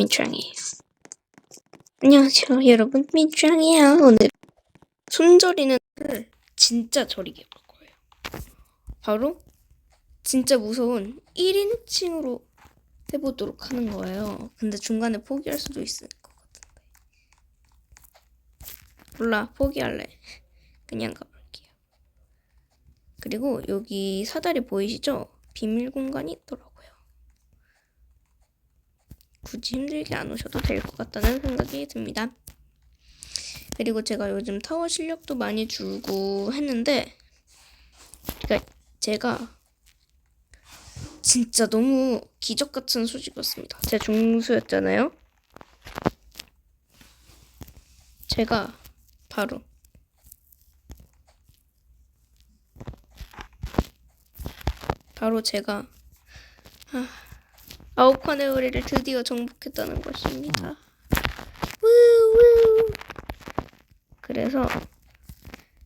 민주양이에요. 안녕하세요, 여러분. 민주양이에요. 오늘 손절이는 을 진짜 저리게 볼 거예요. 바로 진짜 무서운 1인칭으로 해보도록 하는 거예요. 근데 중간에 포기할 수도 있을 것 같은데. 몰라, 포기할래. 그냥 가볼게요. 그리고 여기 사다리 보이시죠? 비밀 공간이 있더라고요. 굳이 힘들게 안 오셔도 될 것 같다는 생각이 듭니다. 그리고 제가 요즘 타워 실력도 많이 줄고 했는데, 그러니까 제가 진짜 너무 기적 같은 소식이었습니다. 제가 중수였잖아요. 제가 바로 바로 제가 아, 아홉판의 의리를 드디어 정복했다는 것입니다. 우우. 그래서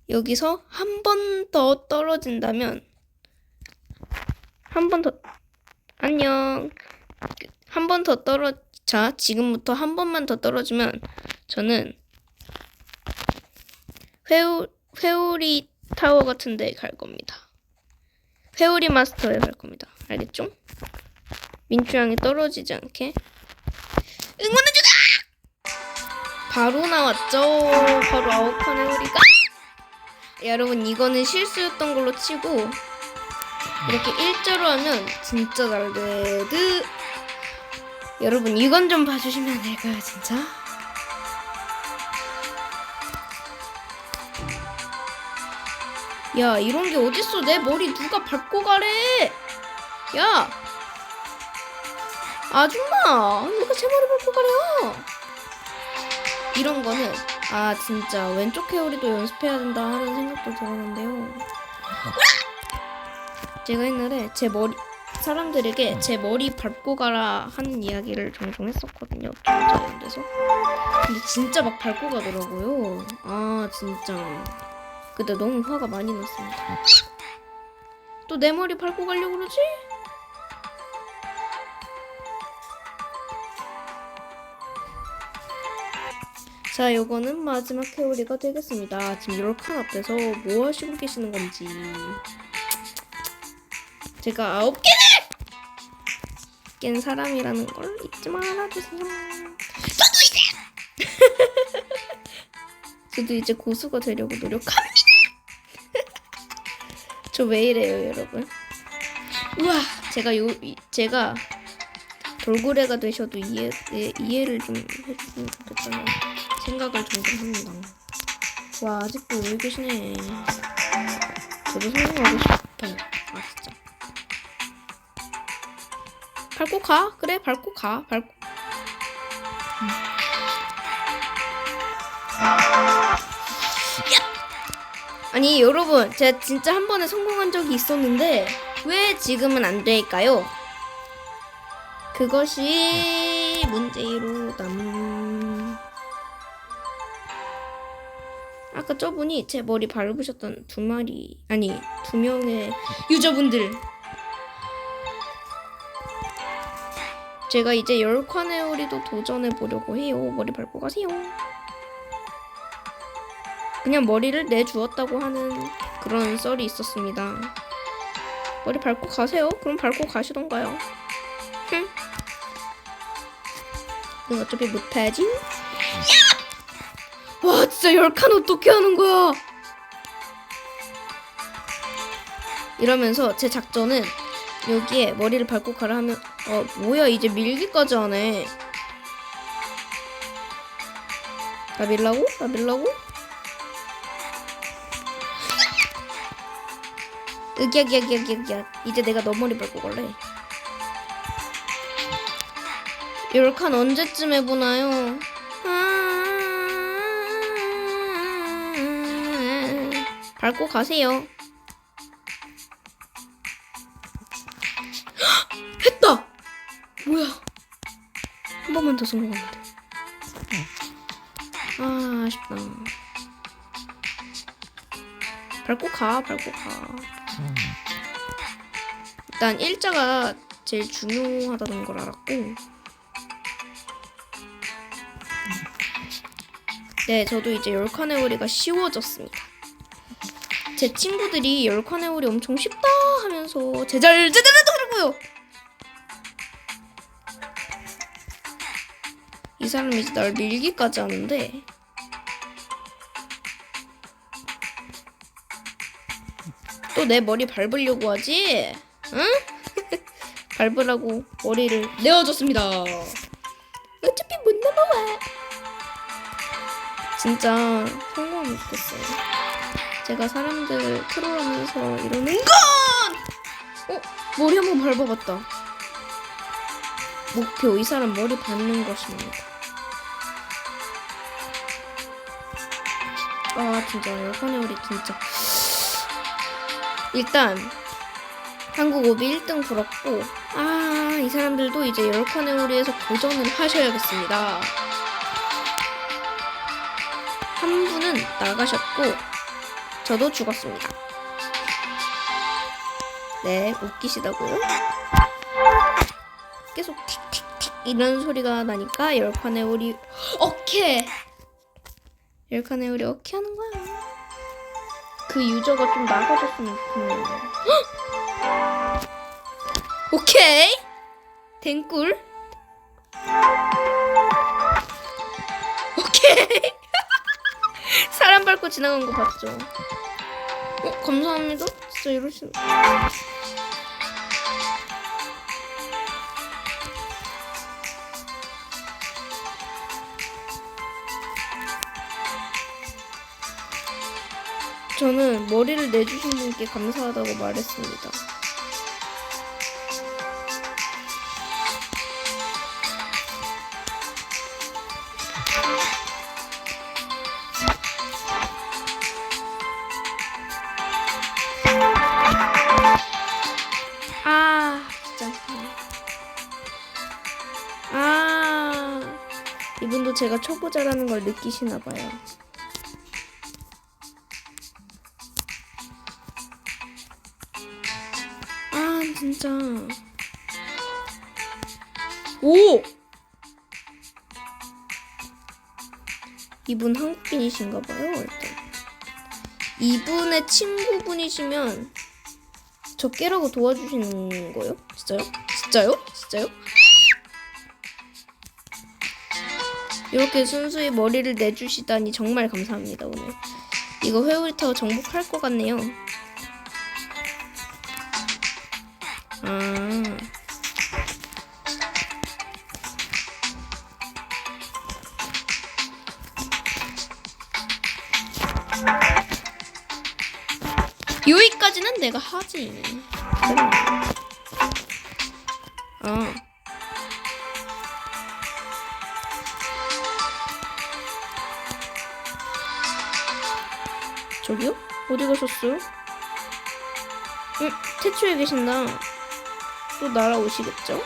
여기서 한 번 더 떨어진다면 한 번 더 안녕 한 번 더 떨어 자 지금부터 한 번만 더 떨어지면 저는 회오 회오리 타워 같은 데 갈 겁니다. 회오리 마스터에 갈 겁니다. 알겠죠? 민주양이 떨어지지 않게 응원해주다! 바로 나왔죠. 바로 아홉판의 우리가 여러분 이거는 실수였던 걸로 치고 이렇게 일자로 하면 진짜 잘 돼드 여러분 이건 좀 봐주시면 안 될까요 진짜? 야 이런 게 어딨어 내 머리 누가 밟고 가래 야 아줌마! 누가 제 머리 밟고 가래요! 이런 거는 아 진짜 왼쪽 헤어리도 연습해야 된다 하는 생각도 들었는데요. 제가 옛날에 제 머리 사람들에게 제 머리 밟고 가라 하는 이야기를 종종 했었거든요 기본자연돼서. 근데 진짜 막 밟고 가더라고요. 아 진짜. 그때 너무 화가 많이 났습니다. 또 내 머리 밟고 가려고 그러지? 자, 요거는 마지막 회오리가 되겠습니다. 지금 열칸 앞에서 뭐 하시고 계시는 건지. 제가 아홉 개를 깬 사람이라는 걸 잊지 말아주세요. 저도 이제! 저도 이제 고수가 되려고 노력합니다. 저 왜 이래요, 여러분? 우와, 제가 요, 이- 제가 돌고래가 되셔도 이해, 예, 이해를 좀 해주시면 좋겠다는 생각을 종종 합니다. 와, 아직도 여기 계시네. 저도 성공하고 싶어요. 아, 진짜. 밟고 가. 그래, 밟고 가. 밟고. 음. 아니, 여러분, 제가 진짜 한 번에 성공한 적이 있었는데, 왜 지금은 안 될까요? 그것이 문제로 남. 아까 저분이 제 머리 밟으셨던 두 마리 아니 두 명의 유저분들. 제가 이제 열 칸의 오리도 도전해 보려고 해요. 머리 밟고 가세요. 그냥 머리를 내주었다고 하는 그런 썰이 있었습니다. 머리 밟고 가세요. 그럼 밟고 가시던가요. 흠. 너 어차피 못하지? 야! 와 진짜 열 칸 어떻게 하는 거야? 이러면서 제 작전은 여기에 머리를 밟고 가라 하면 어 뭐야 이제 밀기까지 하네 나 밀라고? 나 밀라고? 으기야 기야 기야 기야 이제 내가 너 머리 밟고 갈래 열칸 언제쯤 해보나요? 아, 밟고 가세요. 했다! 뭐야? 한 번만 더 성공하면 돼. 아, 아쉽다. 밟고 가, 밟고 가. 일단 일자가 제일 중요하다는 걸 알았고 네, 저도 이제 열칸의 오리가 쉬워졌습니다. 제 친구들이 열칸의 오리 엄청 쉽다 하면서 제자를 제대로 하더라고요. 이 사람이 이제 날 밀기까지 하는데 또 내 머리 밟으려고 하지? 응? 밟으라고 머리를 내어줬습니다. 어차피 못 넘어와. 진짜 성공하면 좋겠어요. 제가 사람들 트롤하면서 이러는 건! 어? 머리 한번 밟아봤다. 목표, 이 사람 머리 밟는 것입니다. 아, 진짜, 열판의 우리 진짜. 일단, 한국 오비 1등 불었고, 아, 이 사람들도 이제 열칸의 오리에서 도전을 하셔야겠습니다. 한 분은 나가셨고, 저도 죽었습니다. 네, 웃기시다고요? 계속 틱틱틱 이런 소리가 나니까 열칸의 오리 오케이 열칸의 오리 오케이 하는 거야. 그 유저가 좀 나가줬으면 좋겠네요. 헉! 오케이 댕꿀 오케이 사람 밟고 지나간 거 봤죠? 어 감사합니다. 진짜 이러시는. 저는 머리를 내주신 분께 감사하다고 말했습니다. 아, 이분도 제가 초보자라는 걸 느끼시나 봐요. 아, 진짜. 오! 이분 한국인이신가 봐요, 일단. 이분의 친구분이시면 저 깨라고 도와주시는 거예요? 진짜요? 진짜요? 진짜요? 이렇게 순수히 머리를 내주시다니 정말 감사합니다, 오늘. 이거 회오리 타고 정복할 것 같네요. 아. 여기까지는 내가 하지. 어디 가셨어요? 응, 태초에 계신다. 또 날아오시겠죠?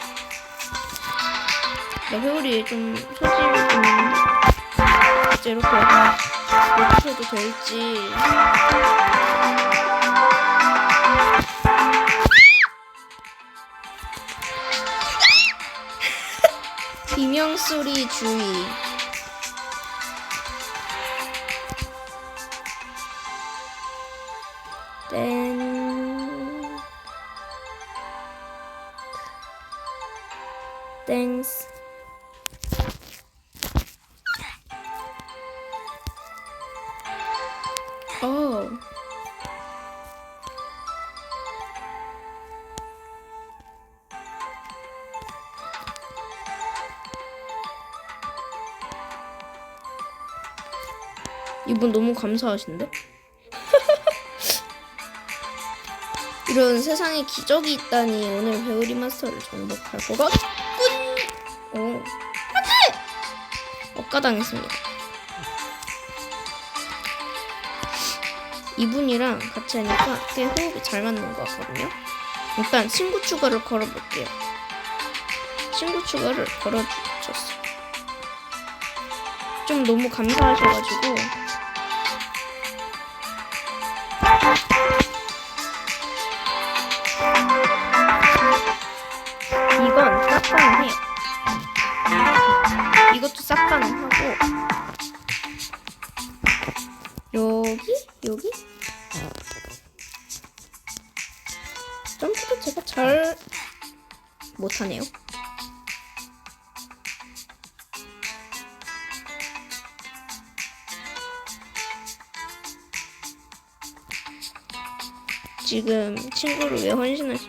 나 회오리 좀 소질이 좀 진짜 이렇게 놓쳐도 될지 비명 소리 주의 땡 땡스 어 이분 너무 감사하신데? 이런 세상에 기적이 있다니 오늘 배우 리 마스터를 정복할 것 같군. 오, 안돼! 억가당했습니다. 이분이랑 같이 하니까 꽤 호흡이 잘 맞는 것 같거든요. 일단 친구 추가를 걸어볼게요. 친구 추가를 걸어주셨어요. 좀 너무 감사하셔가지고 여기? 점프도 제가 잘 못하네요. 지금 친구를 왜 헌신하시?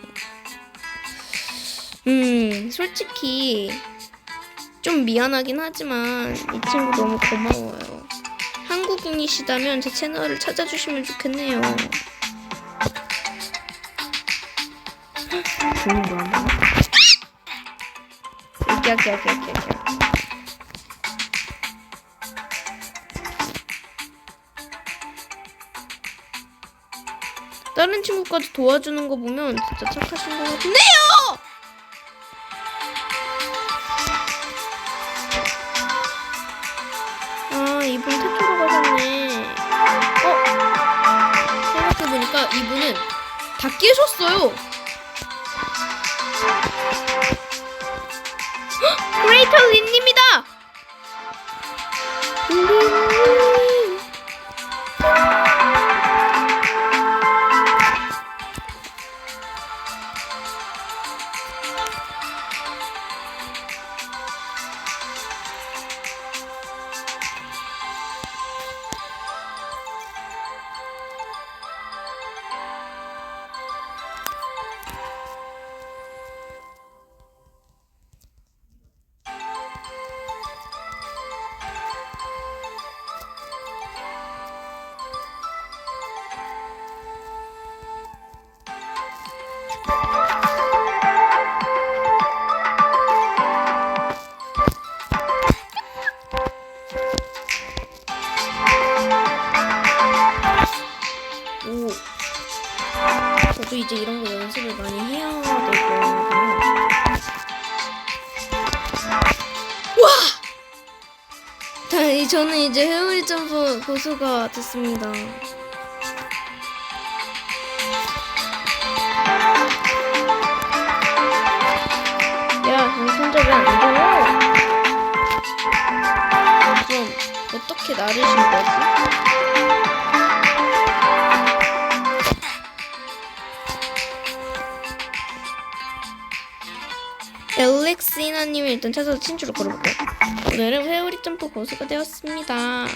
음, 솔직히 좀 미안하긴 하지만 이 친구 너무 고마워요. 한국인이시다면 제 채널을 찾아주시면 좋겠네요. 거? 여기 여기 여기 여기 여기. 다른 친구까지 도와주는 거 보면 진짜 착하신 것 같은데요! 이분은 다 깨셨어요. 헉! 그레이터 린입니다! 저도 이제 이런 거 연습을 많이 해야 될 거거든요. 와! 다, 저는 이제 회오리 점프 고수가 됐습니다. 야, 너 손잡이 안 돼. 좀 어떻게 나르신 거지? 엘렉시나님을 일단 찾아서 친추를 걸어볼게요. 오늘은 회오리 점프 고수가 되었습니다.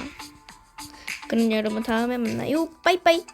그럼 여러분 다음에 만나요. 빠이빠이.